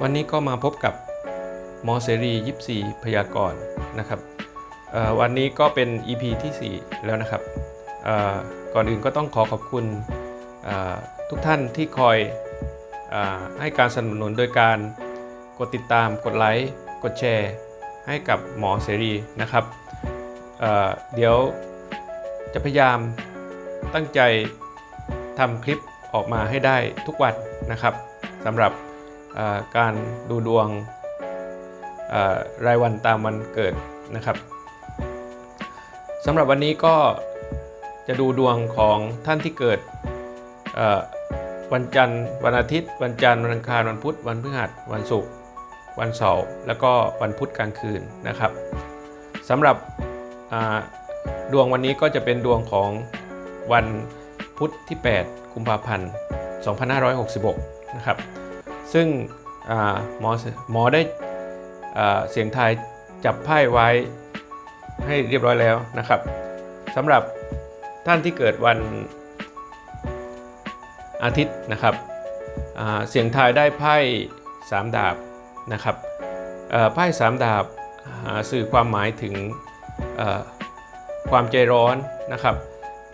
วันนี้ก็มาพบกับหมอเสรียิบซีพยากรณ์นะครับวันนี้ก็เป็น EP ที่ 4 แล้วนะครับ ก่อนอื่นก็ต้องขอขอบคุณทุกท่านที่คอยอให้การสนับสนุนโดยการกดติดตามกดไลค์กดแชร์ ให้กับหมอเสรีนะครับเเดี๋ยวจะพยายามตั้งใจทำคลิปออกมาให้ได้ทุกวันนะครับสำหรับ การดูดวงรายวันตามวันเกิดนะครับสำหรับวันนี้ก็จะดูดวงของท่านที่เกิดวันจันทร์วันอาทิตย์ วันจันทร์วันอังคารวันพุธวันพฤหัสวันศุกร์วันเสาร์แล้วก็วันพุธกลางคืนนะครับสำหรับดวงวันนี้ก็จะเป็นดวงของวันพุธที่ 8 กุมภาพันธ์ 2566 นะครับ ซึ่งหมอหมอได้เสียงทายจับไพ่ไว้ให้เรียบร้อยแล้วนะครับสำหรับท่านที่เกิดวันอาทิตย์นะครับเสียงทายได้ไพ่สามดาบนะครับไพ่สามดาบาสื่อความหมายถึงความใจร้อนนะครับ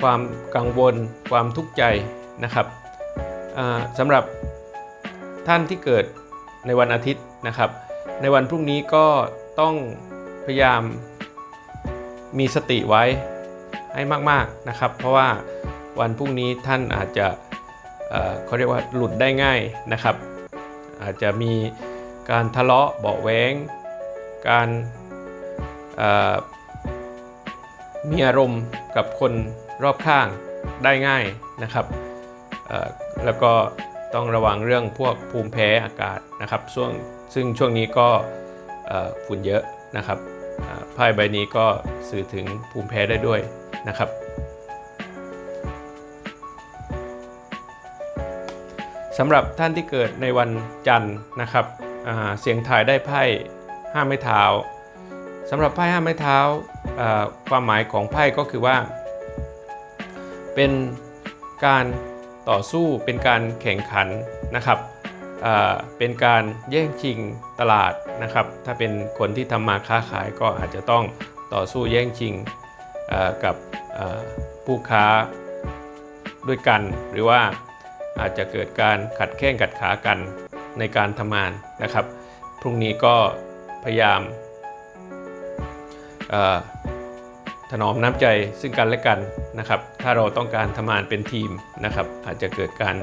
ความกังวล ความทุกข์ใจนะครับสำหรับ ท่านที่เกิดในวันอาทิตย์นะครับ ในวันพรุ่งนี้ก็ต้องพยายามมีสติไว้ให้มากๆนะครับ เพราะว่าวันพรุ่งนี้ท่านอาจจะเเขาเรียกว่าหลุดได้ง่ายนะครับ อาจจะมีการทะเลาะเบาแวงการมีอารมณ์กับคนรอบข้างได้ง่ายนะครับแล้วก็ ต้องระวังเรื่องพวกภูมิแพ้อากาศนะครับช่วงซึ่งช่วงนี้ก็ฝุ่นเยอะนะครับอ่าไพ่ใบนี้ก็สื่อถึงภูมิแพ้ได้ด้วยนะครับ สำหรับท่านที่เกิดในวันจันทร์นะครับเสียงทายได้ไพ่ห้าไม้เท้าสำหรับไพ่ห้าไม้เท้าความหมายของไพ่ก็คือว่า เป็นการ ต่อสู้เป็นการแข่งขันนะครับเป็นการแย่งชิงตลาดนะครับ ถ้าเป็นคนที่ทำมาค้าขายก็อาจจะต้องต่อสู้แย่งชิงกับผู้ค้าด้วยกัน หรือว่าอาจจะเกิดการขัดแข้งขัดขากันในการทำงานนะครับ พรุ่งนี้ก็พยายาม ถนอมน้ำใจซึ่งกันและกันนะครับ ถ้าเราต้องการทำงานเป็นทีมนะครับ อาจจะเกิดการ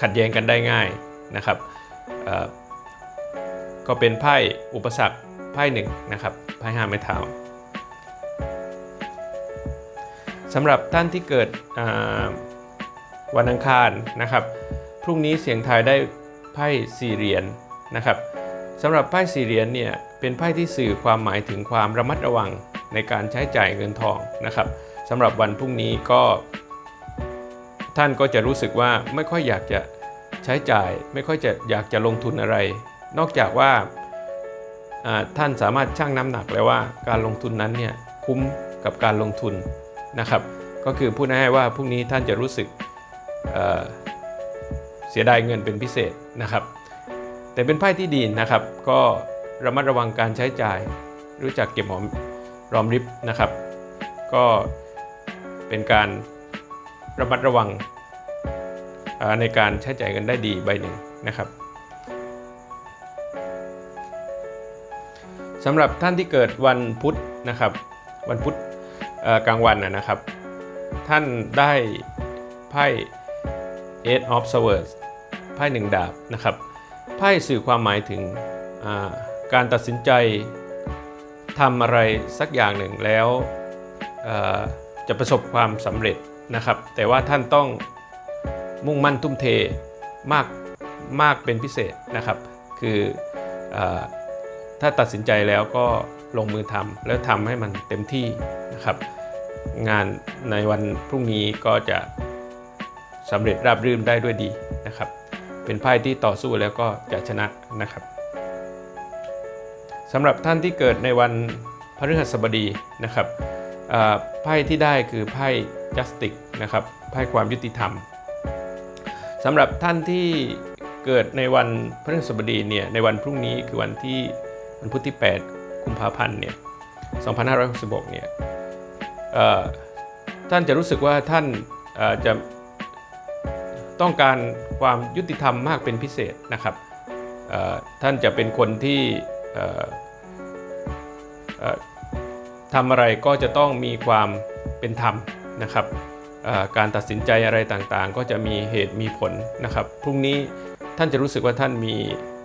ขัดแย้งกันได้ง่ายนะครับก็เป็นไพ่อุปสรรคไพ่หนึ่งนะครับไพ่ห้าไม้เท้าสำหรับท่านที่เกิดวันอังคารนะครับ พรุ่งนี้เสียงทายได้ไพ่สี่เหรียญนะครับสำหรับไพ่สี่เหรียญเนี่ยเป็นไพ่ที่สื่อความหมายถึงความระมัดระวัง ในการใช้จ่ายเงินทองนะครับสำหรับวันพรุ่งนี้ก็ ท่านก็จะรู้สึกว่าไม่ค่อยอยากจะใช้จ่าย ไม่ค่อยจะอยากจะลงทุนอะไร นอกจากว่าท่านสามารถชั่งน้ำหนักแล้วว่าการลงทุนนั้นเนี่ยคุ้มกับการลงทุนนะครับ ก็คือพูดง่ายๆว่าพรุ่งนี้ท่านจะรู้สึกเเสียดายเงินเป็นพิเศษนะครับ แต่เป็นไพ่ที่ดีนะครับ ก็ระมัดระวังการใช้จ่าย รู้จักเก็บหอม รอมริบนะครับ ก็เป็นการระมัดระวังในการใช้จ่ายกันได้ดีใบหนึ่งนะครับสำหรับท่านที่เกิดวันพุธนะครับ วันพุธกลางวันนะครับ ท่านได้ไพ่ Eight of Swords ไพ่หนึ่งดาบนะครับไพ่สื่อความหมายถึงการตัดสินใจ ทำอะไรสักอย่างหนึ่งแล้วจะประสบความสำเร็จนะครับ แต่ว่าท่านต้องมุ่งมั่นทุ่มเทมากมากเป็นพิเศษนะครับ คืออถ้าตัดสินใจแล้วก็ลงมือทำแล้วทำให้มันเต็มที่นะครับ งานในวันพรุ่งนี้ก็จะสำเร็จราบรื่นได้ด้วยดีนะครับ เป็นไพ่ที่ต่อสู้แล้วก็จะชนะนะครับ สำหรับท่านที่เกิดในวันพฤหัสบดีนะครับไพ่ที่ได้คือไพ่ justice นะครับไพ่ความยุติธรรมสำหรับท่านที่เกิดในวันพฤหัสบดีเนี่ยในวันพรุ่งนี้คือวันที่วันพุธที่ 8 กุมภาพันธ์เนี่ย2566เนี่ยเอ่อท่านจะรู้สึกว่าท่านจะต้องการความยุติธรรมมากเป็นพิเศษนะครับท่านจะเป็นคนที่ ทำอะไรก็จะต้องมีความเป็นธรรมนะครับการตัดสินใจอะไรต่างๆ ก็จะมีเหตุมีผลนะครับพรุ่งนี้ท่านจะรู้สึกว่าท่านมี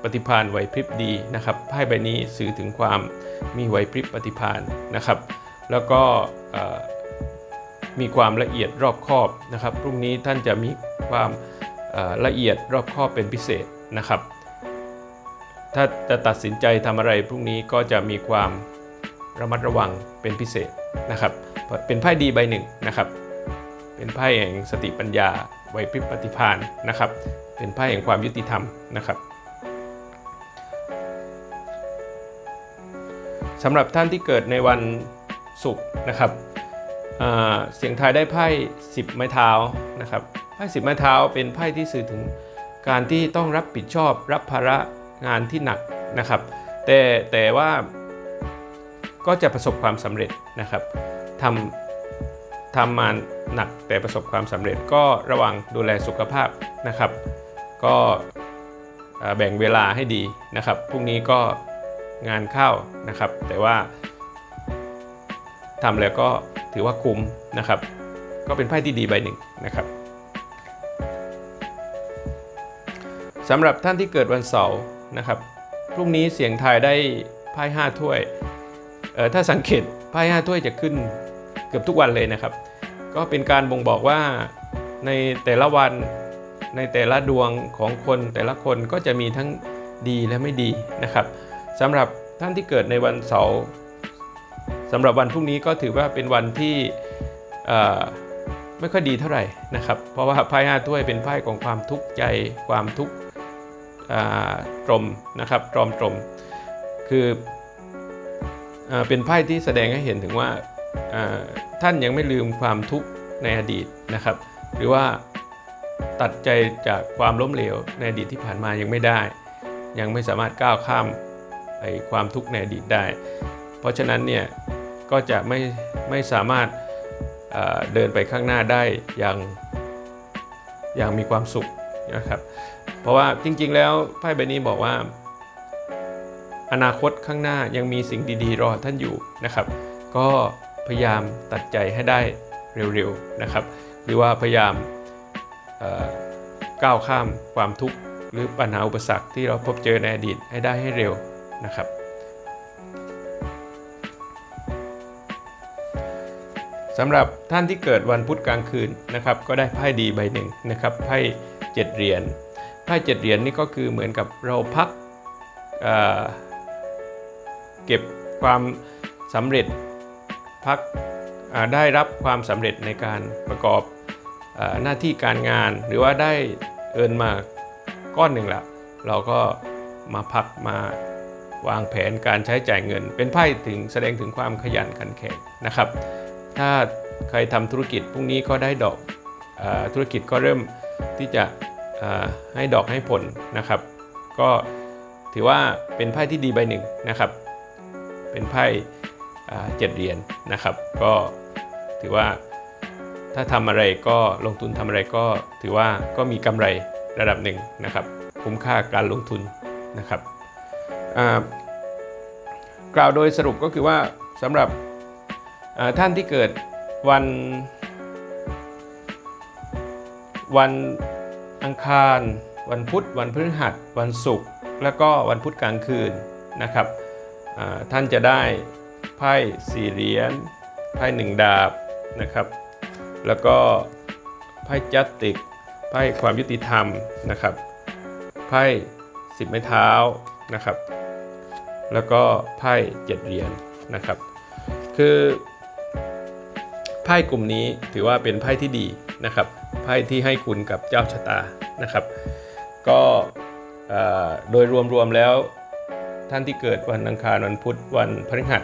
ปฏิภาณไหวพริบดีนะครับไพ่ใบนี้สื่อถึงความมีไหวพริบปฏิภาณนะครับ แล้วก็มีความละเอียดรอบคอบนะครับ พรุ่งนี้ท่านจะมีความละเอียดรอบคอบเป็นพิเศษนะครับ ถ้าจะตัดสินใจทำอะไรพรุ่งนี้ก็จะมีความระมัดระวังเป็นพิเศษนะครับเป็นไพ่ดีใบหนึ่งนะครับ เป็นไพ่แห่งสติปัญญาไหวพริบปฏิภาณนะครับ เป็นไพ่แห่งความยุติธรรมนะครับสำหรับท่านที่เกิดในวันศุกร์นะครับเสียงทายได้ไพ่10 ไม้เท้านะครับไพ่10 ไม้เท้าเป็นไพ่ที่สื่อถึงการที่ต้องรับผิดชอบรับภาระ งานที่หนักนะครับ แต่แต่ว่าก็จะประสบความสำเร็จนะครับทำทำมาหนักแต่ประสบความสำเร็จก็ระวังดูแลสุขภาพนะครับ ก็แบ่งเวลาให้ดีนะครับพรุ่งนี้ก็งานเข้านะครับ แต่ว่าทำแล้วก็ถือว่าคุ้มนะครับ ก็เป็นไพ่ที่ดีใบหนึ่งนะครับสำหรับท่านที่เกิดวันเสาร์ นะครับพรุ่งนี้เสียงทายได้ไพ่ห้าถ้วยเอ่อถ้าสังเกตไพ่ห้าถ้วยจะขึ้นเกือบทุกวันเลยนะครับ ก็เป็นการบ่งบอกว่าในแต่ละวันในแต่ละดวงของคนแต่ละคนก็จะมีทั้งดีและไม่ดีนะครับสำหรับท่านที่เกิดในวันเสาร์สำหรับวันพรุ่งนี้ก็ถือว่าเป็นวันที่เอ่อไม่ค่อยดีเท่าไหร่นะครับ เพราะว่าไพ่ห้าถ้วยเป็นไพ่ของความทุกข์ใจความทุกข์ ตรมนะครับตรอมตรม คือเอเป็นไพ่ที่แสดงให้เห็นถึงว่าท่านยังไม่ลืมความทุกข์ในอดีตนะครับ หรือว่าตัดใจจากความล้มเหลวในอดีตที่ผ่านมายังไม่ได้ ยังไม่สามารถก้าวข้ามไอ้ความทุกข์ในอดีตได้ เพราะฉะนั้นเนี่ยก็จะไม่ไม่สามารถเดินไปข้างหน้าได้อย่างอย่างมีความสุขนะครับ เพราะว่าจริง ๆ แล้วไพ่ใบนี้บอกว่า อนาคตข้างหน้ายังมีสิ่งดีๆ รอท่านอยู่นะครับ ก็พยายามตัดใจให้ได้เร็วๆนะครับ หรือว่าพยายามก้าวข้ามความทุกข์หรือปัญหาอุปสรรคที่เราพบเจอในอดีตให้ได้ให้เร็วนะครับ สำหรับท่านที่เกิดวันพุธกลางคืนนะครับ ก็ได้ไพ่ดีใบหนึ่งนะครับไพ่เจ็ดเหรียญ ไพ่เจ็ดเหรียญนี่ก็คือเหมือนกับเราพักเเก็บความสำเร็จพักได้รับความสำเร็จในการประกอบอหน้าที่การงานหรือว่าได้เอินมาก้อนหนึ่งล้วเราก็มาพักมาวางแผนการใช้จ่ายเงิน เป็นไพ่ถึงแสดงถึงความขยันขันแข็งนะครับ ถ้าใครทำธุรกิจพรุ่งนี้ก็ได้ดอกอธุรกิจก็เริ่มที่จะ ให้ดอกให้ผลนะครับ ก็ถือว่าเป็นไพ่ที่ดีใบหนึ่งนะครับ เป็นไพ่เจ็ดเหรียญนะครับ ก็ถือว่าถ้าทำอะไรก็ลงทุนทำอะไรก็ถือว่าก็มีกำไรระดับหนึ่งนะครับ คุ้มค่าการลงทุนนะครับกล่าวโดยสรุปก็คือว่าสำหรับท่านที่เกิดวันวัน อังคาร วันพุธ วันพฤหัส วันศุกร์แล้วก็วันพุธกลางคืนนะครับท่านจะได้ไพ่สี่เหรียญไพ่หนึ่งดาบนะครับ แล้วก็ไพ่จัตติกไพ่ความยุติธรรมนะครับไพ่สิบไม้เท้านะครับ แล้วก็ไพ่เจ็ดเหรียญนะครับ คือไพ่กลุ่มนี้ถือว่าเป็นไพ่ที่ดีนะครับ ไพ่ที่ให้คุณกับเจ้าชะตานะครับ ก็โดยรวมๆแล้วท่านที่เกิดวันอังคารวันพุธวันพฤหัส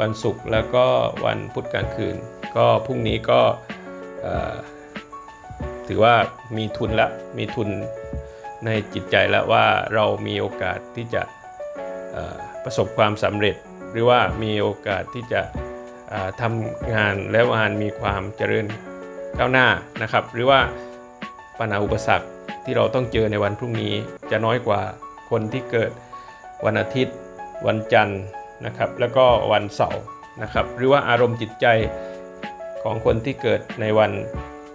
วันศุกร์แล้วก็วันพุธกลางคืน ก็พรุ่งนี้ก็ถือว่ามีทุนละมีทุนในจิตใจแล้วว่าเรามีโอกาสที่จะประสบความสำเร็จ หรือว่ามีโอกาสที่จะทำงานและงานมีความเจริญ ก้าวหน้านะครับ หรือว่าปัญหาอุปสรรคที่เราต้องเจอในวันพรุ่งนี้จะน้อยกว่าคนที่เกิดวันอาทิตย์ วันจันทร์นะครับ แล้วก็วันเสาร์นะครับ หรือว่าอารมณ์จิตใจของคนที่เกิดในวัน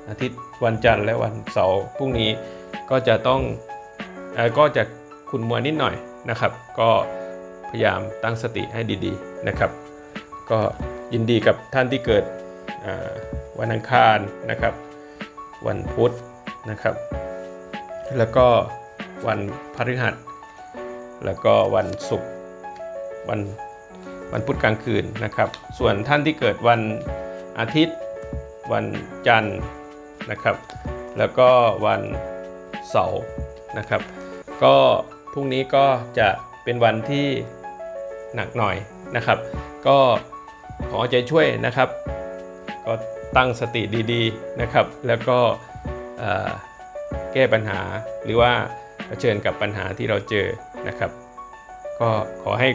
อาทิตย์วันจันทร์และวันเสาร์พรุ่งนี้ก็จะต้องอก็จะขุนมัวนิดหน่อยนะครับ ก็พยายามตั้งสติให้ดีๆนะครับ ก็ยินดีกับท่านที่เกิด วันอังคารนะครับ วันพุธนะครับ แล้วก็วันพฤหัส แล้วก็วันศุกร์วันวันพุธกลางคืนนะครับ ส่วนท่านที่เกิดวันอาทิตย์ วันจันทร์นะครับ แล้วก็วันเสาร์นะครับ ก็พรุ่งนี้ก็จะเป็นวันที่หนักหน่อยนะครับ ก็ขอใจช่วยนะครับ ก็ตั้งสติดีๆนะครับ แล้วก็แก้ปัญหาหรือว่าเผชิญกับปัญหาที่เราเจอนะครับ ก็ขอให้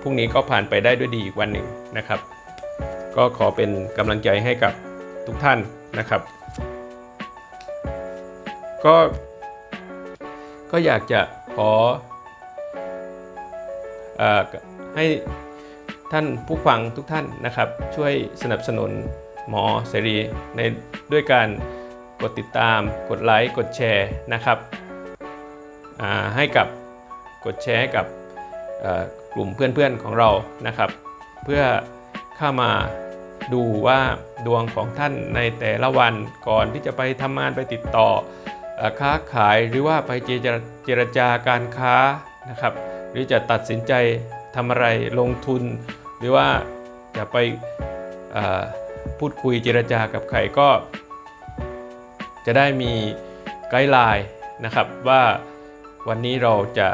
พรุ่งนี้ก็ผ่านไปได้ด้วยดีอีกวันหนึ่งนะครับ ก็ขอเป็นกำลังใจให้กับทุกท่านนะครับ ก็ก็อยากจะขออให้ ท่านผู้ฟังทุกท่านนะครับ ช่วยสนับสนุนหมอเสรีในด้วยการกดติดตาม กดไลค์ กดแชร์นะครับให้กับกดแชร์กับกลุ่มเพื่อนๆของเรานะครับ เพื่อเข้ามาดูว่าดวงของท่านในแต่ละวันก่อนที่จะไปทำงานไปติดต่ออค้าขายหรือว่าไปเจเจรจาการค้านะครับ หรือจะตัดสินใจ ทำอะไรลงทุน หรือว่าจะไปพูดคุยเจรจากับใครก็ จะได้มีไกด์ไลน์นะครับว่าวันนี้เราจะ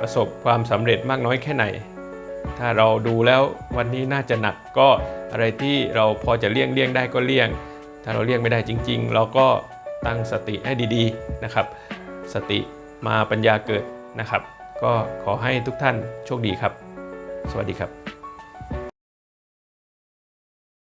ประสบความสำเร็จมากน้อยแค่ไหน ถ้าเราดูแล้ววันนี้น่าจะหนักก็อะไรที่เราพอจะเลี่ยงเลี่ยงได้ก็เลี่ยง ถ้าเราเลี่ยงไม่ได้จริง ๆ เราก็ตั้งสติให้ดีๆนะครับ สติมาปัญญาเกิดนะครับ ก็ขอให้ทุกท่านโชคดีครับ สวัสดีครับ